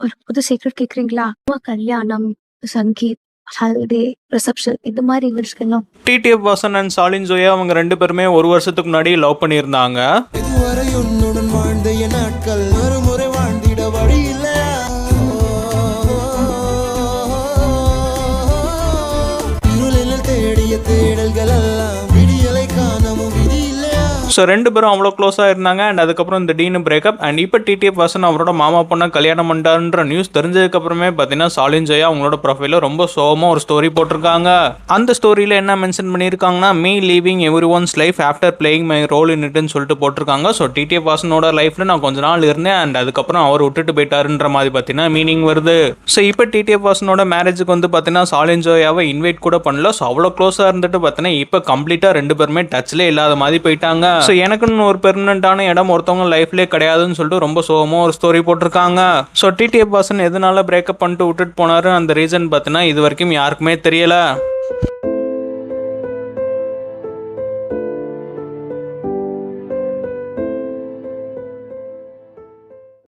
ஒரு புது சீக்ரெட் கேக்குறீங்களா? அம்மா கல்யாணம் சங்கீத் ஹாலிடே ரிசப்ஷன் இந்த மாதிரி ஈவெண்ட்ஸ்க்கெல்லாம் டிடிஎஃப் வாசன் அண்ட் சாலின் ஜோயா அவங்க ரெண்டு பேருமே ஒரு வருஷத்துக்கு முன்னாடி லவ் பண்ணியிருந்தாங்க. ஸோ ரெண்டு பேரும் அவ்வளோ க்ளோஸாக இருந்தாங்க. அண்ட் அதுக்கப்புறம் இந்த டீனு பிரேக்கப் அண்ட் இப்போ டிடிஎஃப் வாசன் அவரோட மாமா பொண்ணை கல்யாணம் பண்ணிட்டாருன்ற நியூஸ் தெரிஞ்சதுக்கப்புறமே பார்த்தீங்கன்னா சாலின் ஜெயா அவங்களோட ப்ரொஃபைலில் ரொம்ப சோகமாக ஒரு ஸ்டோரி போட்டிருக்காங்க. அந்த ஸ்டோரியில் என்ன மென்ஷன் பண்ணியிருக்காங்கன்னா me leaving everyone's life after playing my role in இட்னு சொல்லிட்டு போட்டிருக்காங்க. ஸோ டிடிஎஃப் வாசனோட லைஃப்பில் நான் கொஞ்ச நாள் இருந்தேன். அண்ட் அதுக்கப்புறம் அவர் விட்டுட்டு போயிட்டாருன்ற மாதிரி பார்த்தீங்கன்னா மீனிங் வருது. ஸோ இப்போ டிடிஎஃப் வாசனோட மேரேஜுக்கு வந்து பார்த்தீங்கன்னா சாலின் ஜோயாவை இன்வைட் கூட பண்ணல. ஸோ அவ்வளோ க்ளோஸாக இருந்துட்டு பார்த்தீங்கன்னா இப்போ கம்ப்ளீட்டாக ரெண்டு பேருமே டச்சில் இல்லாத மாதிரி போயிட்டாங்க. ஸோ எனக்குன்னு ஒரு பெர்மனண்டான இடம் ஒருத்தவங்க லைஃப்லேயே கிடையாதுன்னு சொல்லிட்டு ரொம்ப சோகமாக ஒரு ஸ்டோரி போட்டிருக்காங்க. ஸோ டிடிஏ பாசன் எதனால பிரேக்கப் பண்ணிட்டு விட்டுட்டு போனாரு அந்த ரீசன் பார்த்தீங்கன்னா இது வரைக்கும் யாருக்குமே தெரியலை.